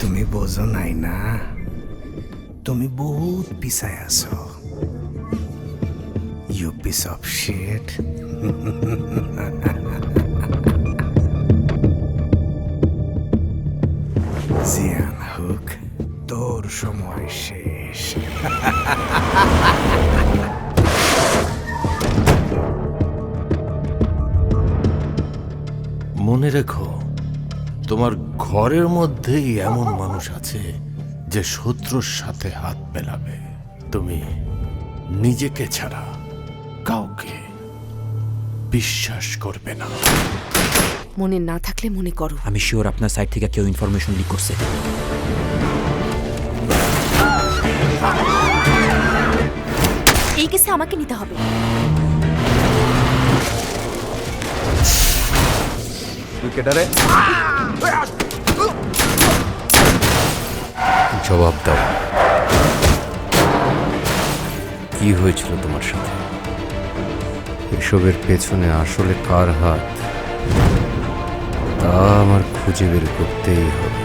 তুমি বোঝো নাই না? তুমি বহুত পিছায় আছো। ইউ পিস অফ শেট জিয়ান হুক তোর সময় শেষ। মনে রেখো তোমার ঘরের মধ্যেই এমন মানুষ আছে যে শত্রুর সাথে হাত মেলাবে। তুমি নিজেকে ছাড়া কাউকে বিশ্বাস করবে না। মনে না থাকলে মনে করো। আমি শিওর আপনার সাইড থেকে কেউ ইনফরমেশন লিক করছে। এই কেসে আমাকে নিতে হবে। জবাব দাও। কি হয়েছিল তোমার সাথে? এসবের পেছনে আসলে কার হাত? তা আমার খুঁজে বের করতেই হবে।